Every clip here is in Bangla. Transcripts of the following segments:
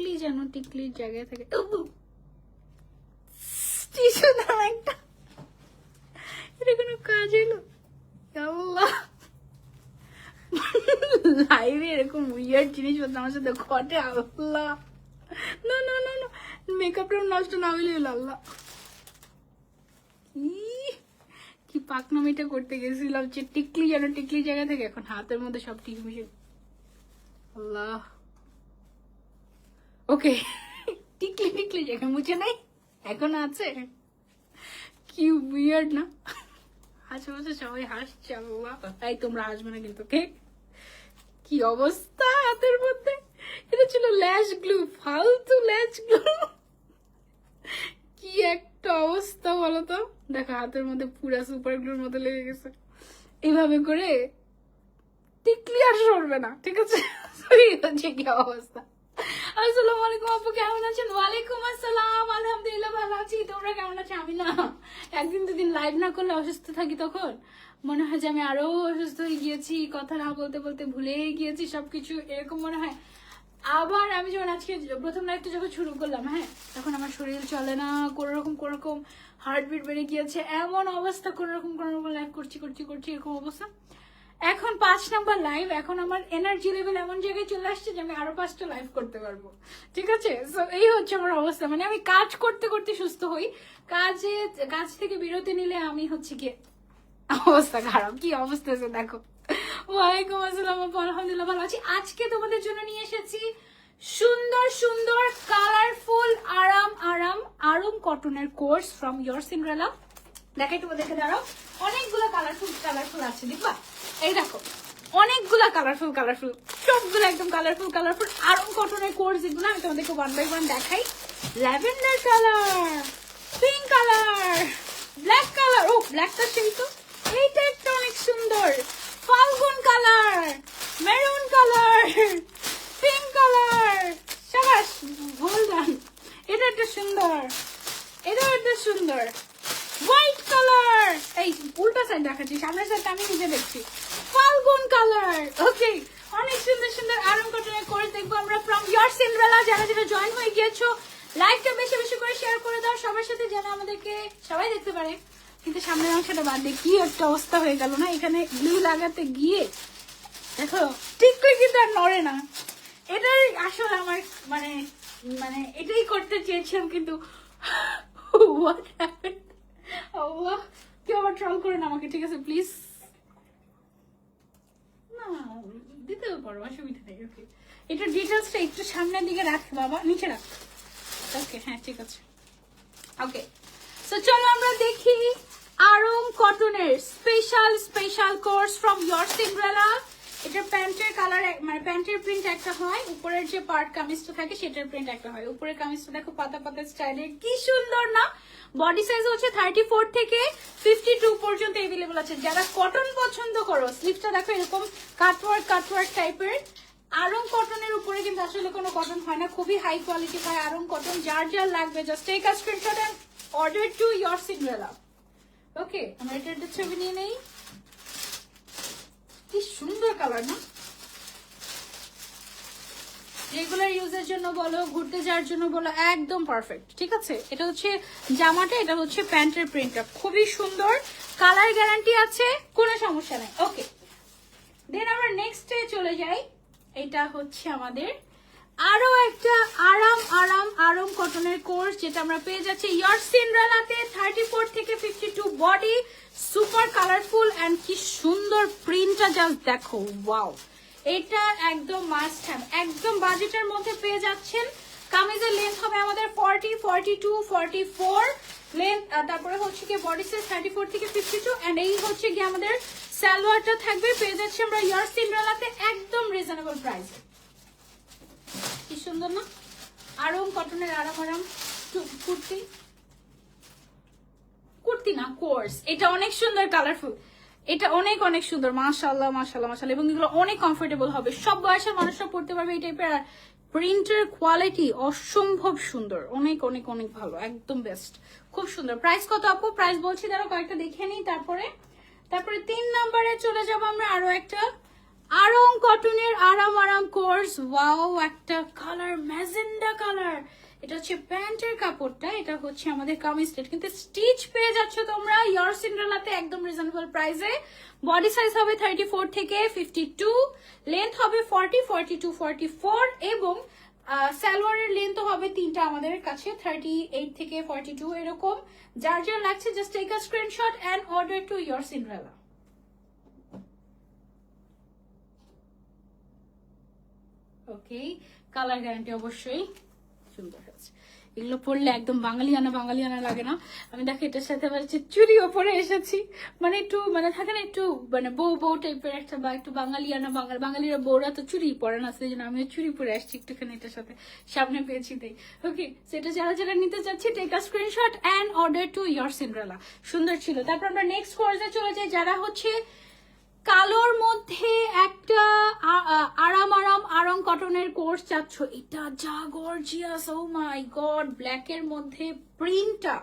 টিকলি যেন টিকলির জায়গায় থাকে। টিসু দাও একটা। এটা কোনো কাজ এলো লাইভে এরকম উইয়ার্ড জিনিসপত্র আমার সাথে ঘটে, আল্লাহ। না না না না মেকআপটা নষ্ট না হইলে আল্লাহ। কি? পাকনামিটা করতে গেছিলাম যে টিকলি যেন টিকলি জায়গা থেকে, এখন হাতের মধ্যে সব টিক মিশে আল্লাহ। ওকে। টিকলি টিকলি জায়গা মুছে নাই। এখন আছে। কি উইয়ার্ড না। আশেপাশে সবাই হাসছে, আল্লাহ। তাই তোমরা হাসবে না কিন্তু কে কি অবস্থা হাতের মধ্যে? এটা ছিল ল্যাশ গ্লু, ফালতু ল্যাশ গ্লু। কি একটা অবস্থা বলো তো দেখো, হাতের মধ্যে পুরা সুপার গ্লুর মতো লেগে গেছে। এভাবে করে টিকলি আর সরবে না, ঠিক আছে? হচ্ছে কি অবস্থা? আসসালামু আলাইকুম আপু, কেমন আছেন? ওয়ালাইকুম আসসালাম, আলহামদুলিল্লাহ ভালো আছি। তোমরা কেমন আমি না, একদিন দুদিন লাইভ না করলে অসুস্থ থাকি তখন। মনে হয় যে আমি অসুস্থ হয়ে গিয়েছি, কথা না বলতে বলতে গিয়েছি এরকম মনে হয়। আবার আমি যখন আজকে প্রথম লাইভটা যখন শুরু করলাম হ্যাঁ তখন আমার শরীর চলে না কোনো রকম কোনো রকম হার্টবিট বেড়ে গিয়েছে, এমন অবস্থা কোনো রকম কোনো রকম লাইভ করছি করছি করছি, এরকম অবস্থা। এখন পাঁচ নাম্বার লাইভ এখন আমার এনার্জি লেভেল এমন জায়গায় চলে আসছে যে আমি আরও পাঁচটা লাইভ করতে পারব। ঠিক আছে? সো এই হচ্ছে আমার অবস্থা। মানে আমি কাজ করতে করতে সুস্থ হই। কাজে, কাজ থেকে বিরতি নিলে আমি হচ্ছে কি অবস্থা খারাপ। কি অবস্থা আছে দেখো। ওয়ালাইকুম আসসালাম আলহামদুলিল্লাহ ভালো আছি। আজকে তোমাদের জন্য নিয়ে এসেছি সুন্দর সুন্দর কালারফুল আরাম আরাম, আরম কটনের কোর্স ফ্রম ইয়োর সিন্ড্রেলা দেখাই তোমাদেরকে, দাঁড়াও। অনেকগুলো কালারফুল কালারফুল আছে, দেখবা? এই দেখো, অনেকগুলা কালারফুল কালারফুল সবগুলো একদম কালারফুল কালারফুল আরম কটনের কোর্স এগুলো আমি তোমাদেরকে ওয়ান বাই ওয়ান দেখাই lavender colour pink colour black colour ও ব্ল্যাকটা সেই তো, এইটা একটা অনেক সুন্দর, ফাল্গুন colour maroon colour pink colour সাবাস ভুল এটা একটা সুন্দর এটা একটা সুন্দর। হোয়াইট কালার এই, উল্টা সাইড দেখাচ্ছি, সামনের সাইড আমি নিজে দেখছি। ফাল্গুন কালার ওকে অনেক সুন্দর সুন্দর আরম কটনের কোর্স দেখব আমরা ফ্রম ইয়ার সিন্ড্রেলা যারা যারা জয়েন হয়ে গিয়েছো লাইকটা বেশি বেশি করে শেয়ার করে দাও, সবার সাথে যেন আমাদেরকে সবাই দেখতে পারে। কিন্তু সামনের অংশটা বাদ দিয়ে কি একটা অবস্থা হয়ে গেল না, এখানে গ্লু লাগাতে গিয়ে। দেখো, ঠিক করে কিন্তু আর নড়ে না। এটাই আসলে আমার মানে মানে এটাই করতে চেয়েছিলাম, কিন্তু what happened? আল্লাহ, কেউ আবার একটু সামনের দিকে রাখ, বাবা, নিচে রাখ। ওকে হ্যাঁ ঠিক আছে। ওকে সো চলো আমরা দেখি আরম কটনের special special course from your Cinderella এটা প্যান্টের কালার মানে প্যান্টের প্রিন্ট একটা হয়, উপরের যে পার্ট কামিজটা থাকে সেটার প্রিন্ট একটা হয়। উপরের কামিজটা দেখো পাতা পাতা স্টাইলের কি সুন্দর না? বডি সাইজ হচ্ছে থার্টি ফোর থেকে ফিফটি টু পর্যন্ত এভেলেবল আছে। যারা কটন পছন্দ করো স্লিপটা দেখো এরকম কাটওয়ার্ক কাটওয়ার্ক টাইপের আরং কটনের উপরে কিন্তু আসলে কোনো কটন হয় না। খুবই হাই কোয়ালিটি হয় আরং কটন যার যার লাগবে just take a screenshot order to your Cinderella okay আমরা এটা ছবি নিয়ে নেই। কি সুন্দর কালার না? রেগুলার ইউজের জন্য বলো, ঘুরতে যাওয়ার জন্য বলো, একদম পারফেক্ট ঠিক আছে? এটা হচ্ছে জামাটা, এটা হচ্ছে প্যান্টের প্রিন্টটা খুবই সুন্দর কালার গ্যারান্টি আছে, কোনো সমস্যা নাই ওকে দেন আমরা নেক্সটে চলে যাই, এটা হচ্ছে আমাদের আরও একটা আরাম আরাম আরাম কটনের কোর্স যেটা আমরা পেয়ে যাচ্ছি ইয়ার সিনরালাতে থার্টি ফোর থেকে fifty two body super colourful and কি সুন্দর প্রিন্টটা জাস্ট দেখো ওয়াও এটা একদম মাস্ট হ্যাভ একদম বাজেটের মধ্যে পেয়ে যাচ্ছেন। কামিজের লেন্থ হবে আমাদের forty forty two forty four length তারপরে হচ্ছে কি বডি সাইজ থার্টি ফোর থেকে ফিফটি টু অ্যান্ড এই হচ্ছে কি আমাদের সালোয়ারটা থাকবে। পেয়ে যাচ্ছি আমরা ইয়ার সিনরালাতে একদম রিজনেবল প্রাইসে কি সুন্দর না? আরাম কটনের আরাম আরাম কুর্তি। কুর্তি না? কোর্স এটা অনেক সুন্দর কালারফুল এটা অনেক অনেক সুন্দর। মাশাল্লাহ মাশাল্লাহ মাশাল্লাহ এবং এগুলো অনেক কমফোর্টেবল হবে। সব বয়সের মানুষরা পড়তে পারবে এই টাইপের আর প্রিন্টের কোয়ালিটি অসম্ভব সুন্দর। অনেক অনেক অনেক ভালো। একদম বেস্ট খুব সুন্দর। প্রাইস কত আপু? প্রাইস বলছি তারা কয়েকটা দেখে নিই তারপরে। তারপরে তিন নম্বরে চলে যাব আমরা আরও একটা আরং কটনের আরাম আরাম কোর্স ওয়াও একটা কালার ম্যাজেন্ডা কালার এটা হচ্ছে প্যান্টের কাপড়টা, এটা হচ্ছে আমাদের কামিজটা কিন্তু স্টিচ পেয়ে যাচ্ছ তোমরা ইয়ার সিন্ড্রেলাতে একদম রিজনেবল প্রাইসে বডি সাইজ হবে থার্টি ফোর থেকে ফিফটি টু লেন্থ হবে forty forty two forty four এবং সালোয়ারের লেন্থ হবে তিনটা আমাদের কাছে থার্টি এইট থেকে ফর্টি টু এরকম। যার যার লাগছে just take a screenshot and order to your Cinderella okay colour guarantee অবশ্যই। সুন্দর আছে এগুলো পরলে একদম বাঙালিয়ানা বাঙালিয়ানা লাগে না। আমি দেখো এটার সাথে আবার হচ্ছে চুড়িও পরে এসেছি। মানে একটু মানে থাকে না একটু মানে বউ বউ টাইপের একটা বা একটু বাঙালিয়ানা, বাঙালি, বাঙালিরা বউরা তো চুরি পরে না, সেই জন্য আমিও চুরি পরে আসছি একটুখানি এটার সাথে। সামনে পেয়েছি তাই ওকে সেটা যারা যারা নিতে চাচ্ছি take a screenshot and order to your Cinderella সুন্দর ছিল। তারপর আমরা নেক্সট কোর্সে চলে যাই, যারা হচ্ছে কালোর মধ্যে একটা আরাম আরাম আরং কটনের কোর্স চাচ্ছ। এটা যা গর্জিয়াস ও মাই গড ব্ল্যাকের মধ্যে প্রিন্টটা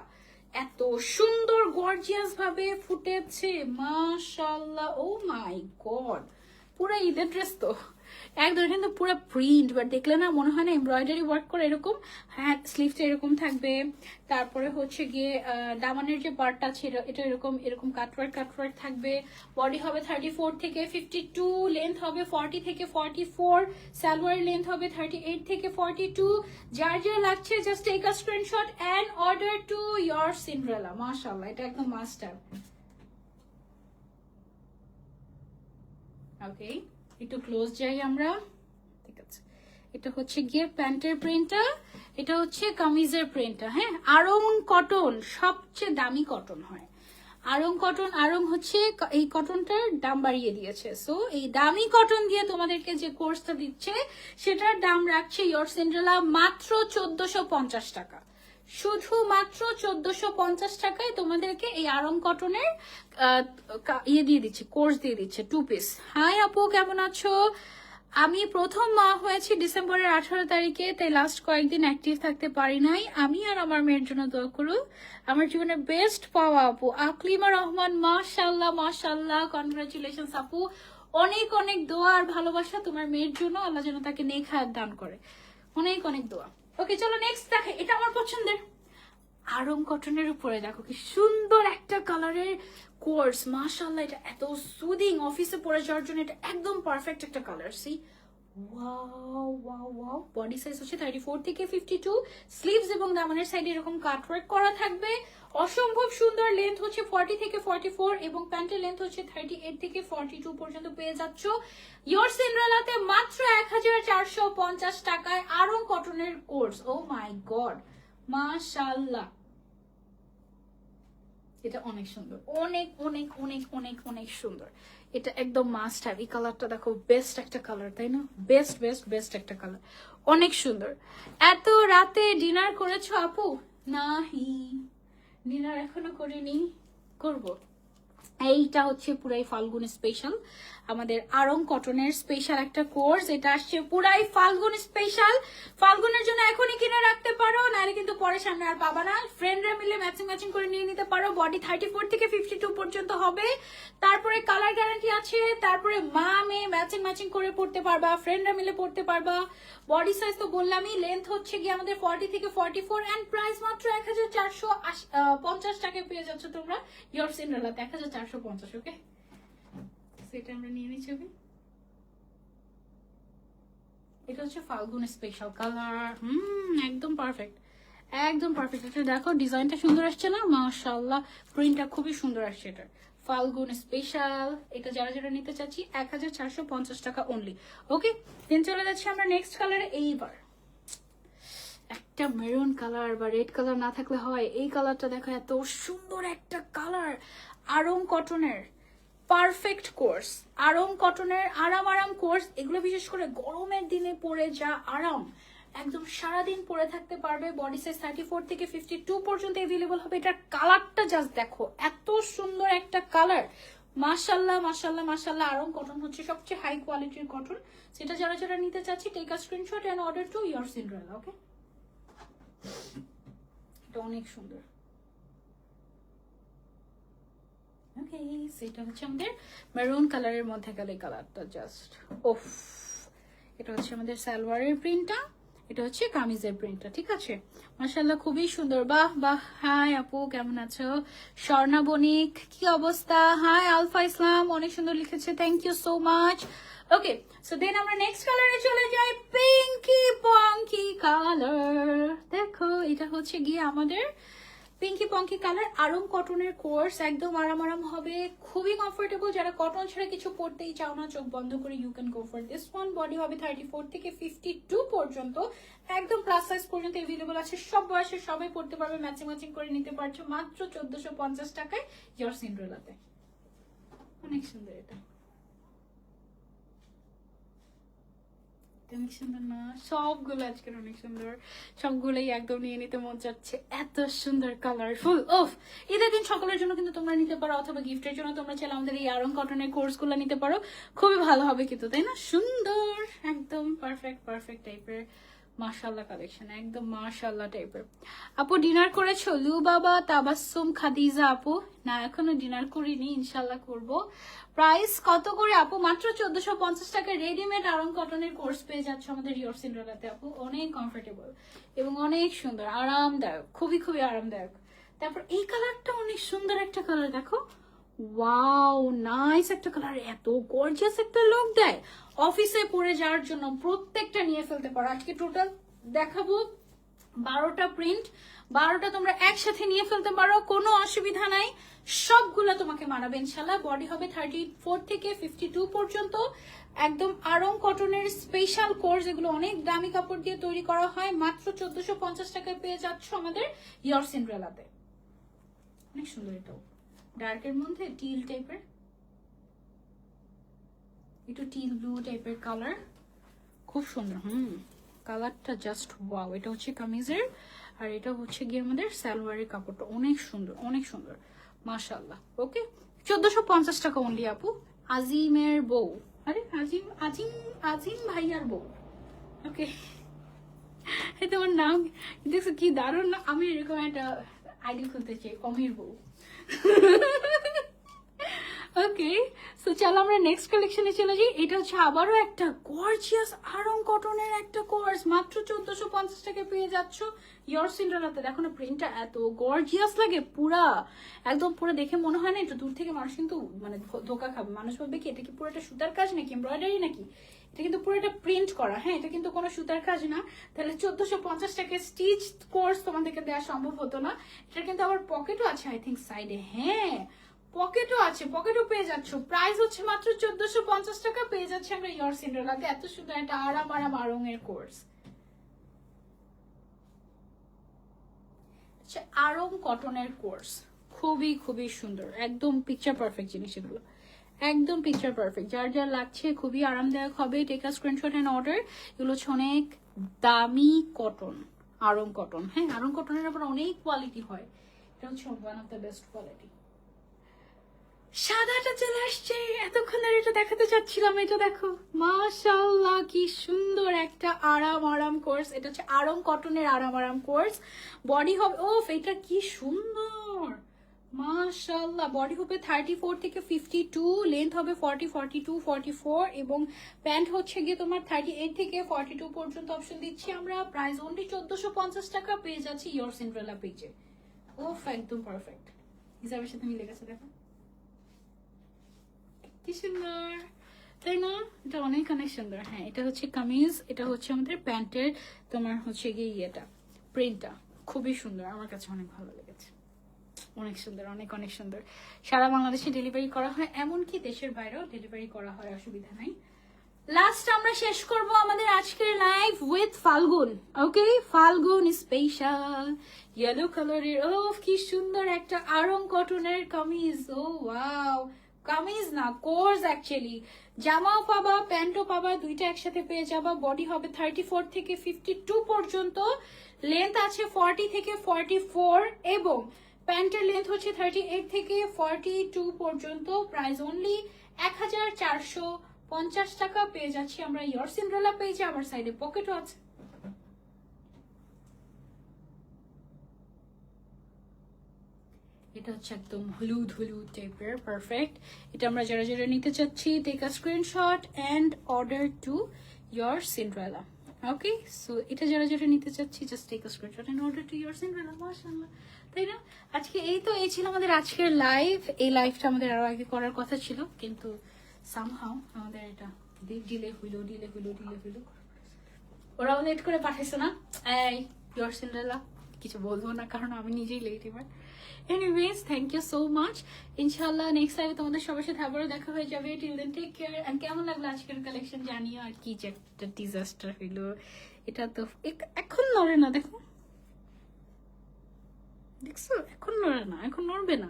এত সুন্দর গর্জিয়াস ভাবে ফুটেছে মাশাল্লাহ ও মাই গড পুরো ঈদের ড্রেস তো। একদম কিন্তু পুরো প্রিন্ট বাট দেখলে না মনে হয় না এমব্রয়ডারি ওয়ার্ক করে এরকম হ্যাঁ স্লিভটা এরকম থাকবে। তারপরে হচ্ছে গিয়ে দামানের যে পার্টটা ছিল এটা এরকম এরকম কাটওয়ার্ক কাটওয়ার্ক থাকবে। বডি হবে থার্টি ফোর থেকে ফিফটি টু লেন্থ হবে ফর্টি থেকে ফর্টি ফোর সালোয়ার লেন্থ হবে থার্টি এইট থেকে ফর্টি টু যার যা লাগছে just take a screenshot and order to your Cinderella মাশাল্লাহ এটা একদম মাস্টার ওকে একটু ক্লোজ যাই আমরা। ঠিক আছে। এটা হচ্ছে গিয়ে প্যান্টের প্রিন্টটা এটা হচ্ছে কামিজের প্রিন্টটা হ্যাঁ? আরং কটন, সবচেয়ে দামি কটন হয়। আরং কটন আরং হচ্ছে এই কটনটার দাম বাড়িয়ে দিয়েছে। সো এই দামি কটন দিয়ে তোমাদেরকে যে কোর্সটা দিচ্ছে, সেটার দাম রাখছে ইয়র সেন্ড্রেলা মাত্র চোদ্দশো পঞ্চাশ টাকা। শুধুমাত্র চোদ্দশো পঞ্চাশ টাকায় তোমাদেরকে এই আরং কটনের ইয়ে দিয়ে দিচ্ছে কোর্স দিয়ে দিচ্ছে টু পিস হাই আপু, কেমন আছো? আমি প্রথম মা হয়েছি ডিসেম্বরের আঠারো তারিখে, তাই লাস্ট কয়েকদিন অ্যাক্টিভ থাকতে পারি নাই। আমি আর আমার মেয়ের জন্য দোয়া করু। আমার জীবনে বেস্ট পাওয়া, আপু। আকলিমা রহমান মাশাল্লাহ মাশাল্লাহ কনগ্রাচুলেশন আপু। অনেক অনেক দোয়া আর ভালোবাসা তোমার মেয়ের জন্য। আল্লাহ যেন তাকে নেখায়াত দান করে। অনেক অনেক দোয়া। ওকে, চলো নেক্সট দেখে, এটা আমার পছন্দের। আরম কটনের উপরে দেখো কি সুন্দর একটা কালারের কোর্স মাশাল্লাহ এটা এত সুদিং অফিসে পরে যাওয়ার জন্য এটা একদম পারফেক্ট একটা colour see wow wow body size হচ্ছে থার্টি ফোর থেকে ফিফটি টু স্লিভস এবং সাইডে এরকম করা থাকবে। অসম্ভব সুন্দর লেন্থ হচ্ছে ফর্টি থেকে ফর্টি ফোর এবং প্যান্টের লেন্থ হচ্ছে থার্টি এইট থেকে ফর্টি টু পর্যন্ত পেয়ে যাচ্ছ। ইয়োর সিন্ড্রেলাতে মাত্র এক হাজার চারশো পঞ্চাশ টাকায় আরং কটনের কোর্স ও মাই গড মাশাল্লাহ! এটা অনেক সুন্দর। অনেক অনেক অনেক অনেক অনেক সুন্দর। এটা একদম মাস্ট হ্যাভ এই কালারটা দেখো বেস্ট একটা কালার তাই না? বেস্ট বেস্ট বেস্ট একটা কালার অনেক সুন্দর। এত রাতে ডিনার করেছ আপু? নাহি। ডিনার এখনও করিনি। করব। এইটা হচ্ছে পুরাই ফাল্গুন স্পেশাল আমাদের আরং কটনের স্পেশাল একটা কোর্স এটা আসছে পুরাই ফাল্গুন স্পেশাল ফাল্গুনের জন্য এখনই কিনে রাখতে পারো, নাহলে কিন্তু পরে সামনে আর পাবা না। ফ্রেন্ডরা মিলে ম্যাচিং ম্যাচিং করে নিয়ে নিতে পারো। বডি থার্টি ফোর থেকে ফিফটি টু পর্যন্ত হবে। তারপরে কালার আছে, তারপরে মা, মেয়ে ম্যাচিং ম্যাচিং করে পড়তে পারবা ফ্রেন্ডরা মিলে পড়তে পারবা। বডি সাইজ তো বললামই লেন্থ হচ্ছে গিয়ে আমাদের ফর্টি থেকে ফর্টি ফোর অ্যান্ড প্রাইস মাত্র এক হাজার চারশো পঞ্চাশ টাকায় পেয়ে যাচ্ছ তোমরা। ইয়র সিন্ডালাতে এক হাজার চারশো পঞ্চাশ ওকে সেটা আমরা নিয়ে নিই ছবি। এটা হচ্ছে ফাল্গুন স্পেশাল কালার হুম, একদম পারফেক্ট একদম পারফেক্ট এটা দেখো ডিজাইনটা সুন্দর আসছে না? মাশাআল্লাহ প্রিন্টটা খুবই সুন্দর আসছে এটা ফাল্গুন স্পেশাল এটা যারা যারা নিতে চাচ্ছি এক হাজার চারশো পঞ্চাশ টাকা অনলি ওকে দেন চলে যাচ্ছি আমরা নেক্সট কালারে এইবার। একটা মেরুন কালার বা রেড কালার না থাকলে হয়, এই কালারটা দেখো এত সুন্দর একটা কালার আরং কটনের পারফেক্ট কোর্স আরং কটনের আরাম আরাম কোর্স এগুলো বিশেষ করে গরমের দিনে পরে যা আরাম। একদম সারাদিন পরে থাকতে পারবে বডি সাইজ থার্টি ফোর থেকে ফিফটি টু পর্যন্ত এভেলেবল হবে। এটার কালারটা জাস্ট দেখো, এত সুন্দর একটা কালার মাশাল্লাহ মাশাল্লাহ মাশাল্লাহ আরং কটন হচ্ছে সবচেয়ে হাই কোয়ালিটির কটন সেটা যারা যারা নিতে চাচ্ছি take a screenshot and order to your Cinderella okay এটা অনেক সুন্দর। ওকে সেটা হচ্ছে আমাদের মেরুন কালারের মধ্যে গেলে কালারটা জাস্ট ওফ এটা হচ্ছে আমাদের সালোয়ারের প্রিন্টটা এটা হচ্ছে কামিজের প্রিন্টটা ঠিক আছে? মাসাল্লাহ খুবই সুন্দর। বাহ বাহ। হাই আপু, কেমন আছো? স্বর্ণা বণিক, কি অবস্থা? হাই আলফা ইসলাম, অনেক সুন্দর লিখেছে। Thank you so much okay so then আমরা নেক্সট কালারে চলে যাই। পিঙ্কি পঙ্কি কালার দেখো, এটা হচ্ছে গিয়ে আমাদের পিঙ্কি পঙ্কি কালার আরম কটনের কোর্স একদম আরাম আরাম হবে। খুবই কমফোর্টেবল যারা কটন ছাড়া কিছু পরতেই চাও না, চোখ বন্ধ করে you can go for this one body হবে থার্টি ফোর থেকে ফিফটি টু পর্যন্ত। একদম প্লাস সাইজ পর্যন্ত এভেলেবল আছে। সব বয়সে সবাই পড়তে পারবে ম্যাচিং ম্যাচিং করে নিতে পারছ। মাত্র চোদ্দশো পঞ্চাশ টাকায় ইয়র সিন্ড্রেলাতে অনেক সুন্দর এটা। অনেক সুন্দর না? সবগুলো আজকের অনেক সুন্দর। সবগুলোই একদম নিয়ে নিতে মন চাচ্ছে। এত সুন্দর কালারফুল ওফ ঈদের দিন সকলের জন্য কিন্তু তোমরা নিতে পারো, অথবা গিফটের জন্য তোমরা চাইলে আমাদের এই আরং কটনের কোর্সগুলো নিতে পারো। খুবই ভালো হবে কিন্তু, তাই না? সুন্দর, একদম পারফেক্ট পারফেক্ট টাইপের মাশাল্লাহ কালেকশন একদম মাশাল্লাহ টাইপের আপু ডিনার করেছ? লু বাবা তাবাসুম খাদিজা আপু? না, এখনও ডিনার করিনি ইনশাল্লাহ করব। প্রাইস কত করে আপু? মাত্র চোদ্দশো পঞ্চাশ টাকা রেডিমেড আরাম কটনের কোর্স পেয়ে যাচ্ছ আমাদের ইয়র সিন্ড্রোলাতে আপু। অনেক কমফোর্টেবল এবং অনেক সুন্দর, আরামদায়ক, খুবই খুবই আরামদায়ক। তারপর এই কালারটা অনেক সুন্দর একটা কালার দেখো। ওয়াও নাইস একটা কালার এত গর্জিয়াস একটা লুক দেয়। অফিসে পরে যাওয়ার জন্য প্রত্যেকটা নিয়ে ফেলতে পারো। আজকে টোটাল দেখাবো বারোটা প্রিন্ট বারোটা তোমরা একসাথে নিয়ে ফেলতে পারো, কোনো অসুবিধা নাই। সবগুলো তোমাকে মানাবে ইনশাল্লাহ বডি হবে থার্টি ফোর থেকে ফিফটি টু পর্যন্ত। একদম আরং কটনের স্পেশাল কোর্স এগুলো অনেক দামি কাপড় দিয়ে তৈরি করা হয়। মাত্র চোদ্দশো পঞ্চাশ টাকায় পেয়ে যাচ্ছ আমাদের ইয়র সিন্ড্রেলাতে অনেক সুন্দর এটাও। ডার্কের মধ্যে টিল টাইপের একটু টিল ব্লু টাইপের কালার। খুব সুন্দর। হুম। কালারটা জাস্ট ওয়াও এটা হচ্ছে কামিজের আর এটা হচ্ছে গিয়ে আমাদের সালোয়ারের কাপড়টা। অনেক সুন্দর অনেক সুন্দর। মাশাল্লাহ ওকে চোদ্দশো পঞ্চাশ টাকা অনলি আপু। আজিমের বউ। আরে আজিম আজিম আজিম ভাইয়ার বউ। ওকে এই তোমার নাম দেখছ কি দারুণ না? আমি এরকম একটা আইডি খুলতে চাই অমির বউ। ওকে সো চলো আমরা নেক্সট কালেকশনে চলে যাই। এটা হচ্ছে আবারও একটা গর্জিয়াস আরং কটনের একটা কোর্স মাত্র চোদ্দশো পঞ্চাশ টাকা পেয়ে যাচ্ছ। ইয়র সিন্ড্রালাতে দেখো না প্রিন্টটা এত গর্জিয়াস লাগে পুরা। একদম পুরো দেখে মনে হয় না, একটু দূর থেকে মানুষ কিন্তু মানে ধোকা খাবে। মানুষ ভাববে কি, এটা কি পুরো একটা সুতার কাজ নাকি এমব্রয়ডারি নাকি? এটা কিন্তু পুরো একটা প্রিন্ট করা। হ্যাঁ এটা কিন্তু কোনো সুতার কাজ না। তাহলে চোদ্দশো পঞ্চাশ টাকা স্টিচ কোর্স তোমাদেরকে দেওয়া সম্ভব হতো না। এটা কিন্তু আবার পকেটও আছে আই থিঙ্ক সাইডে হ্যাঁ পকেটও আছে পকেটও পেয়ে যাচ্ছ। প্রাইস হচ্ছে মাত্র চোদ্দশো পঞ্চাশ টাকা, পেয়ে যাচ্ছে আমরা ইয়র সিন্ড্রেলাতে এত সুন্দর একটা আরাম আরাম আরং এর কোর্স আরং কটনের কোর্স খুবই খুবই সুন্দর। একদম পিকচার পারফেক্ট জিনিস এগুলো। একদম পিকচার পারফেক্ট যার যার লাগছে খুবই আরামদায়ক হবে। টেকা স্ক্রিনশট অ্যান্ড অর্ডার এগুলো হচ্ছে অনেক দামি কটন আরং কটন হ্যাঁ আরং কটনের আবার অনেক কোয়ালিটি হয়। এটা হচ্ছে one of the best quality সাদাটা চলে আসছে। এতক্ষণ ধরে এটা দেখাতে চাচ্ছিলাম। এটা দেখো। মাশাল্লাহ কি সুন্দর একটা আরাম আরাম কোর্স এটা হচ্ছে আরাম কটনের আরাম আরাম কোর্স বডি হবে ও এটা কি সুন্দর! মাশাল্লাহ বডি হবে থার্টি ফোর থেকে ফিফটি টু লেন্থ হবে forty forty two forty four এবং প্যান্ট হচ্ছে গিয়ে তোমার থার্টি এইট থেকে ফর্টি টু পর্যন্ত অপশন দিচ্ছি আমরা। প্রাইস অনলি চোদ্দশো পঞ্চাশ টাকা পেয়ে যাচ্ছি ইয়োর সিন্ড্রেলা পেজে ওফ একদম পারফেক্ট হিসাবের সাথে মিলে গেছে, দেখো। কি সুন্দর। তাই না? এটা অনেক অনেক সুন্দর। হ্যাঁ এটা হচ্ছে কামিজ, এটা হচ্ছে আমাদের প্যান্টের তোমার হচ্ছে গিয়ে ইয়েটা প্রিন্টটা খুবই সুন্দর, আমার কাছে অনেক ভালো লেগেছে। অনেক সুন্দর, অনেক অনেক সুন্দর। সারা বাংলাদেশে ডেলিভারি করা হয়, এমনকি দেশের বাইরেও ডেলিভারি করা হয় অসুবিধা নাই। লাস্ট আমরা শেষ করব আমাদের আজকের live with Falgun okay Falgun special yellow কালারের ও কি সুন্দর একটা আরং কটনের কামিজ ও ওয়াও কামিজ না কোর্স অ্যাকচুয়ালি জামাও পাবা, প্যান্টও পাবা, দুইটা একসাথে পেয়ে যাবা। বডি হবে থার্টি ফোর থেকে ফিফটি টু পর্যন্ত। লেন্থ আছে ফর্টি থেকে ফর্টি ফোর এবং প্যান্টের লেন্থ হচ্ছে থার্টি এইট থেকে ফর্টি টু পর্যন্ত। প্রাইস অনলি এক হাজার চারশো পঞ্চাশ টাকা পেয়ে যাচ্ছি আমরা। ইয়র সিন্ড্রেলা পেয়েছি আমার সাইডে পকেটও আছে। এটা হচ্ছে একদম হলুদ হলুদ টাইপের পারফেক্ট এটা আমরা যারা যারা নিতে চাচ্ছি take a screenshot and order to your Cinderella okay so এটা যারা যারা নিতে চাচ্ছি just take a screenshot and order to your Cinderella মাশাআল্লাহ। তাই না? আজকে এই তো, এই ছিল আমাদের আজকের লাইভ এই লাইভটা আমাদের আরও আগে করার কথা ছিল, কিন্তু সামহাও আমাদের এটা ডিলে হইল ডিলে হইল ডিলে হইল। ওরাও লেট করে পাঠাইছে না? এই ইয়ার সিন্ড্রেলা কিছু বলব না, কারণ আমি নিজেই লেট এবার। Anyways thank you so much ইনশাল্লাহ নেক্সট টাইমে তোমাদের সবার সাথে আবারও দেখা হয়ে যাবে। Till then take care and কেমন লাগল আজকের কালেকশন জানিও? আর কি যে একটা ডিজাস্টার হইল, এটা তো এখন নড়ে না, দেখো। দেখছ? এখন নড়ে না, এখন নড়বে না।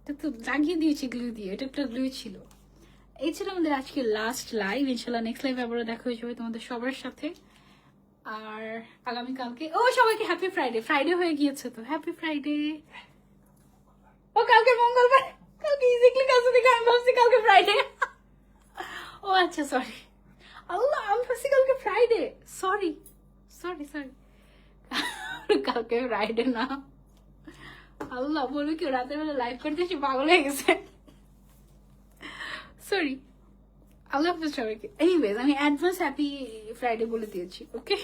এটা তো লাগিয়ে দিয়েছি গ্লু দিয়ে। এটা একটা গ্লু ছিল। এই ছিল আমাদের আজকে লাস্ট লাইভ ইনশাল্লাহ নেক্সট লাইভ আবারও দেখা হয়ে যাবে তোমাদের সবার সাথে। আর আগামীকালকে ও, সবাইকে হ্যাপি ফ্রাইডে ফ্রাইডে হয়ে গিয়েছে তো। হ্যাপি ফ্রাইডে ও, কালকে মঙ্গলবার। কালকে ইজিকলি কাছে থেকে আমি ভাবছি কালকে ফ্রাইডে ও আচ্ছা সরি আল্লাহ, আমি ভাবছি কালকে ফ্রাইডে সরি সরি সরি কালকে ফ্রাইডে না। আল্লাহ বলবে কি, রাতের বেলা লাইভ করতে এসে পাগল হয়ে গেছে। সরি আল্লাহ হাফিজ সবাইকে এনিওয়েজ আমি অ্যাডভান্স হ্যাপি ফ্রাইডে বলে দিয়েছি ওকে